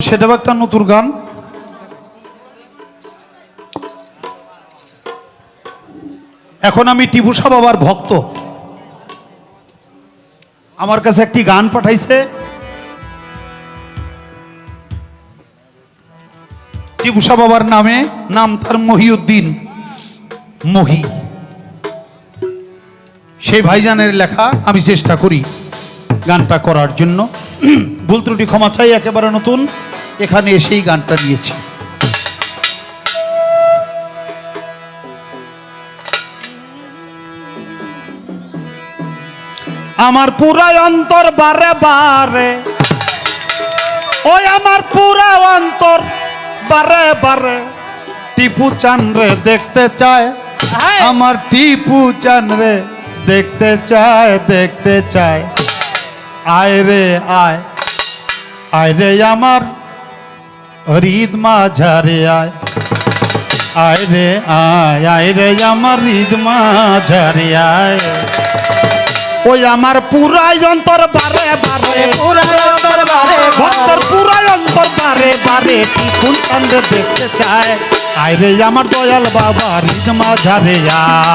সেটাও একটা নতুন গান। এখন আমি টিপুসা বাবার ভক্ত। আমার কাছে একটি গান পাঠাইছে। টিপুসা বাবার নামে, নাম তার মহিউদ্দিন মহি। সেই ভাইজানের লেখা, আমি চেষ্টা করি গানটা করার জন্য। ভুল ত্রুটি ক্ষমা চাই একেবারে নতুন। এখানে এসেই গানটা নিয়েছি। আমার পুরা অন্তর বারে বারে ওই আমার পুরা অন্তর বারে বারে। টিপু চান রে দেখতে চায়। আমার টিপু চান রে দেখতে চায় দেখতে চায়। আয় রে আয় আয় রে আমার হৃদ মাঝারে আয়। আয় রে আয় আয় রে আমার হৃদ মাঝারে আয়। ওই আমার পুরাই অন্তর বারে বারে পুরা অন্তর বারে পুরাই অন্তর বারে বারে টিপুন চন্দ্র দেখতে চায়। আয় রে আমার দয়াল বাবা হৃদ মাঝারে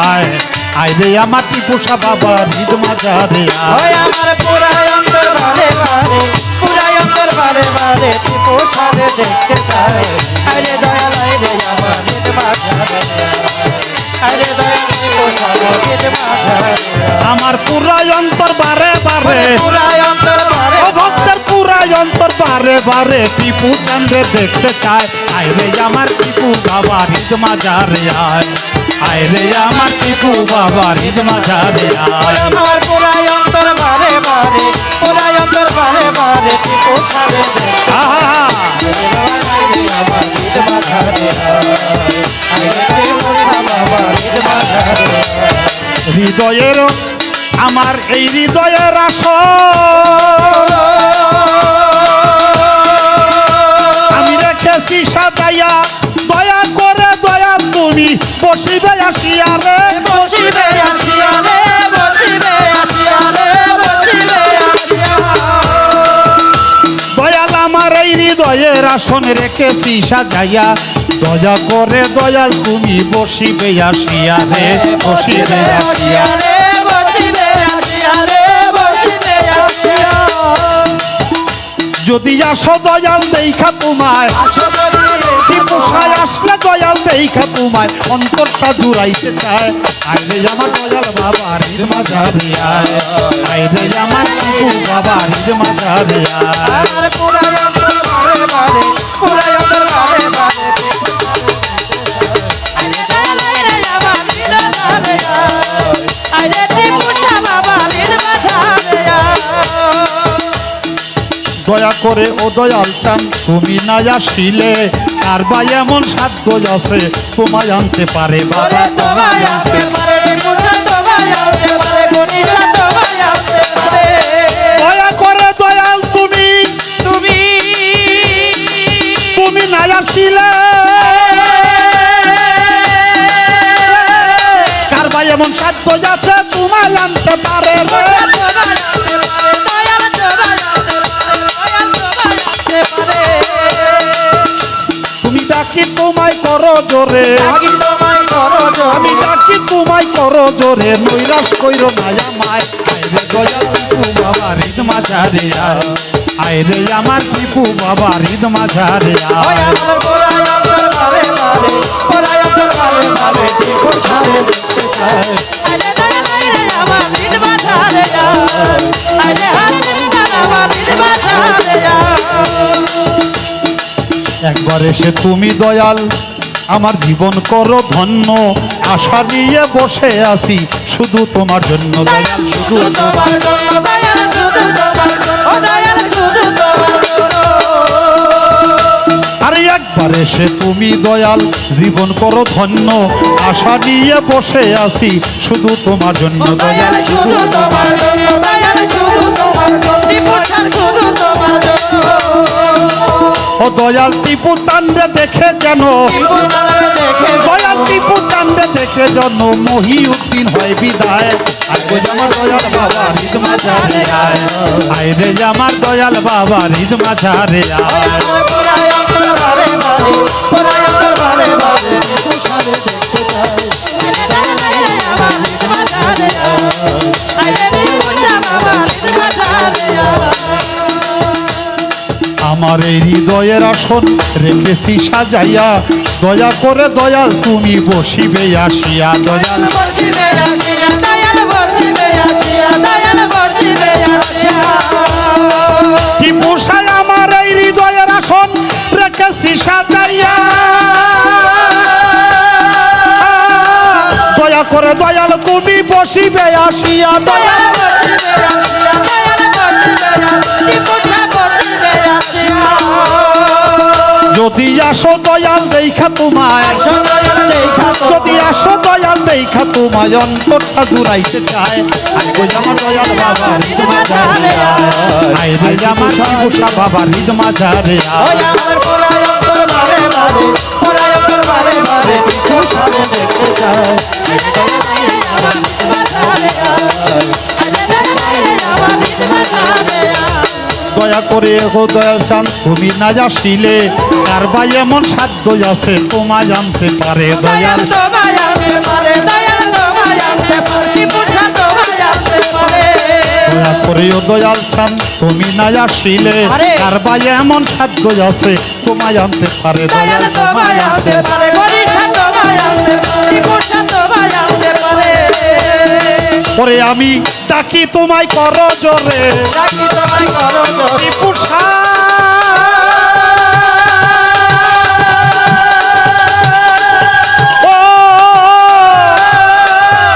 আয়। আয় রে আমার টিপুষা বাবা, ভিদ মাজা রে ওই আমার পুরা অন্তর বারে বারে অন্তর বারে বারে রে দেখতে দয়াল আমার নিজ মাঝারে আরে দয়াল ভিদ মাঝারে আমার বারে বারে টিপু চন্দ্রে দেখতে চায়। আয় রে আমার টিপু বাবা হৃদ মাঝারে আয়। আয় রে আমার টিপু বাবা হৃদ মাঝারে আয়। আমার পুরা অন্তর বারে বারে পুরা অন্তর বারে বারে টিপু ছাড়ে আহা আমার টিপু হৃদয়ের আমার এই হৃদয়ের আস সাজাইয়া, দয়া করে দয়া তুমি বসিবে আসিয়া রে, বসিবে আসিয়া রে, বসিবে আসিয়া রে আমার এই হৃদয়ের আসন রেখেছি সাজাইয়া, দয়া করে দয়াল তুমি বসিবে আসিয়া রে, বসিবে আসিয়া রে। যদি আসো দয়াল দেখা তোমায়। পোষায় আসলে দয়াল দেখা তোমায়? অন্তরটা জুড়াইতে চায়। আইরে আমার দয়াল বাবা রির মাঝা আইরে আমার চিকু বাবা রিদ মাঝারে আয়। দয়া করে ও দয়াল চান তুমি না আসিলে। আর বা এমন সাধ্য আছে তোমায় আনতে পারে বাবা তোমায় পারে তোমায় পারে তোমায় পারে। দয়া করে দয়াল তুমি তুমি তুমি না আসিলে। কার বা এমন সাধ্য আছে তোমায় আনতে পারে। রে। তুমি ডাকি তোমায় করো জোরে। আমি ডাকি তোমায় করো জোরে। নৈরাস কইরো না আমায়। আইরে দয়াল টিপু বাবা রিদ মাঝারে আইরে আমার টিপু বাবা রিদ মাঝারে আয় একবার এসে তুমি দয়াল, আমার জীবন করো ধন্য। আশা নিয়ে বসে আছি, শুধু তোমার জন্য দয়াল, শুধু তোমার আরে একবার এসে তুমি দয়াল, জীবন করো ধন্য। আশা নিয়ে বসে আছি, শুধু তোমার জন্য দয়াল, শুধু তোমার ও দয়াল টিপু চান্দে দেখে যেন দয়াল টিপু চান্দে দেখে যেন মহিউদ্দিন হয় বিদায় আয় রে আমার দয়াল বাবা রিদ মাঝারে আয় আয় রে আমার দয়াল বাবা রিদ মাঝারে আয় আমার এই হৃদয়ের আসন রেখেছি সাজাইয়া। দয়া করে দয়াল তুমি বসিবে আসিয়া দয়াল। বর্ষিবে আসিয়া দয়াল বর্ষিবে আসিয়া দয়াল বর্ষিবে আসিয়া। কি পোষায় আমার এই হৃদয়ের আসন রেখেছি সাজাইয়া। দয়া করে দয়াল তুমি বসিবে আসিয়া দয়াল। যদি আসো দয়াল দেখা তোমায়। যদি আসো দয়াল দেখা তোমায় অন্তরটা জুড়াইতে চায়। আই গো আমার দয়াল বাবা রিদ মাঝারে আয় রে আমার শিবুষা বাবা রিদ মাঝারে আয়। দয়া করে হো দয়াল চান তুমি না আসিলে কার ভাই এমন সাধ্য আছে তোমায় জানতে পারে? দয়াল দয়া করে ও দয়াল চান তুমি না আরে! কার ভাই এমন সাধ্য আছে তোমায় জানতে পারে? দয়াল তোমায় জানতে পারে পরে আমি ডাকি তোমায় কর জোরে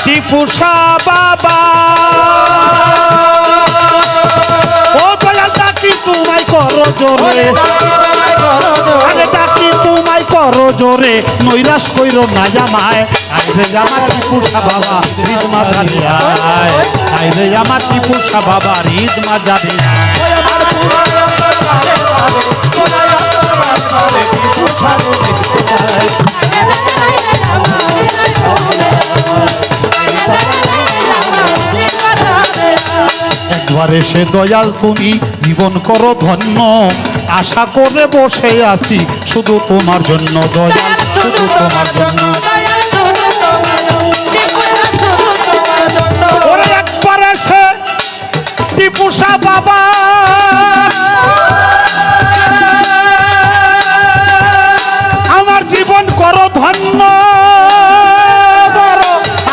ত্রিপুষা বাবা। ও দয়াল ডাকি তোমায় কর জোরে করো জোরে নৈরাস কইরো না জামায়। আইরে আমার টিপুষা বাবা রিদ মাঝারি আয়। আইরে আমার টিপুষা বাবা রিদ মাঝারি আয়। একবার এসে দয়াল তুমি জীবন করো ধন্য। আশা করে বসে আছি শুধু তোমার জন্য দয়াল শুধু তোমার জন্য একবার এসে টিপুষা বাবা। আমার জীবন করো ধন্য। বড়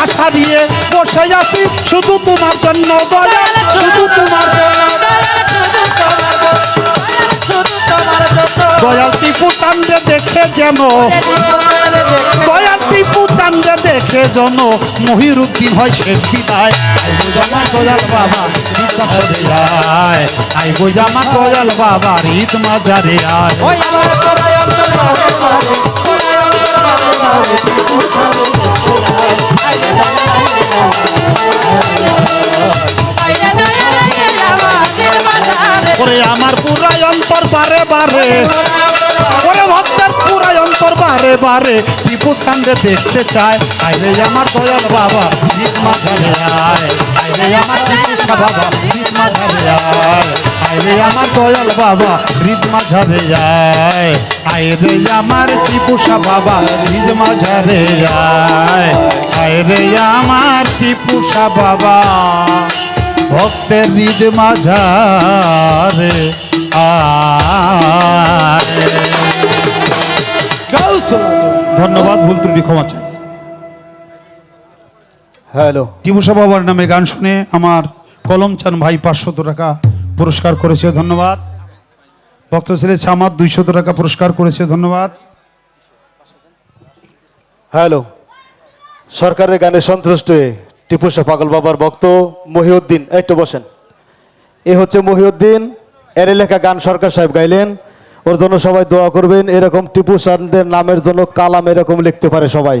আশা দিয়ে বসে আছি শুধু তোমার জন্য দয়াল। চান্দে দেখে যেন। দয়াল টিপু চান্দে দেখে যেন। মহিরুদ্দিন হয় শেষ বিদায় আমার দয়াল বাবা আই বোঝামা দয়াল বাবা রিত মাঝারে আয়। আমার তোরাই অন্তর বারে বারে। বারে বারে টিপু চান্দে দেখতে চায়। আইরে আমার দয়াল বাবা রিত মাঝারে আয় আমার টিপু বাবা রিত মাঝারে আয়। আইরে আমার দয়াল বাবা রিত মাঝারে আয়। আইরে আমার টিপুষা বাবা রিত মাঝারে আয়। আইরে আমার টিপুষা বাবা, ভক্তের হৃদ মাঝারে আয়। ধন্যবাদ ভুল ত্রুটি ক্ষমা চাই। হ্যালো। টিপুষা বাবার নামে গান শুনে আমার কলম চান ভাই পাঁচশত টাকা পুরস্কার করেছে ধন্যবাদ। ভক্ত ছেলে আমার দুইশত টাকা পুরস্কার করেছে ধন্যবাদ। হ্যালো। সরকারের গানে সন্তুষ্ট হয়ে টিপু শাহ পাগল বাবার ভক্ত মহিউদ্দিন একটু বসেন। এ হচ্ছে মহিউদ্দিন এর লেখা গান সরকার সাহেব গাইলেন। ওর জন্য সবাই দোয়া করবেন। এরকম টিপু সাহেবদের নামের জন্য কালাম এরকম লিখতে পারে সবাই।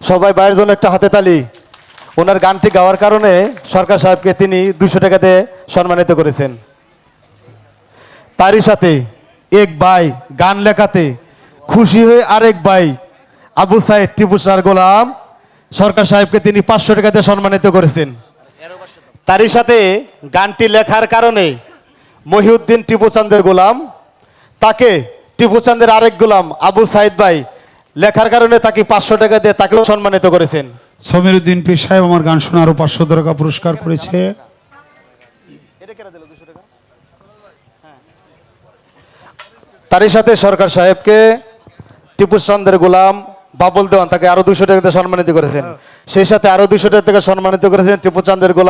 সবাই বাইরের জন্য একটা হাতে তালি। ওনার গানটি গাওয়ার কারণে সরকার সাহেবকে তিনি দুশো টাকাতে সম্মানিত করেছেন। তারই সাথে এক ভাই গান লেখাতে খুশি হয়ে আরেক ভাই আবু সাইদ টিপু সার গোলাম সরকার সাহেবকে তিনি পাঁচশো টাকাতে সম্মানিত করেছেন। তারই সাথে গানটি লেখার কারণে মহিউদ্দিন টিপুচান্দের গোলাম তাকে টিপুচান্দের আরেক গোলাম আবু সাইদ ভাই লেখার কারণে তাকে পাঁচশো টাকা দিয়ে তাকেও সম্মানিত করেছেন। সমীর উদ্দিন পীর সাহেব আমার গান শোনা আরও পাঁচশো টাকা পুরস্কার করেছে। তারই সাথে সরকার সাহেবকে টিপু চন্দ্রের গোলাম বাবুল দেওয়ান তাকে আরও দুশো টাকা দিয়ে সম্মানিত করেছেন। সেই সাথে আরও দুশো টাকা থেকে সম্মানিত করেছেন টিপু চন্দ্রের গোলাম।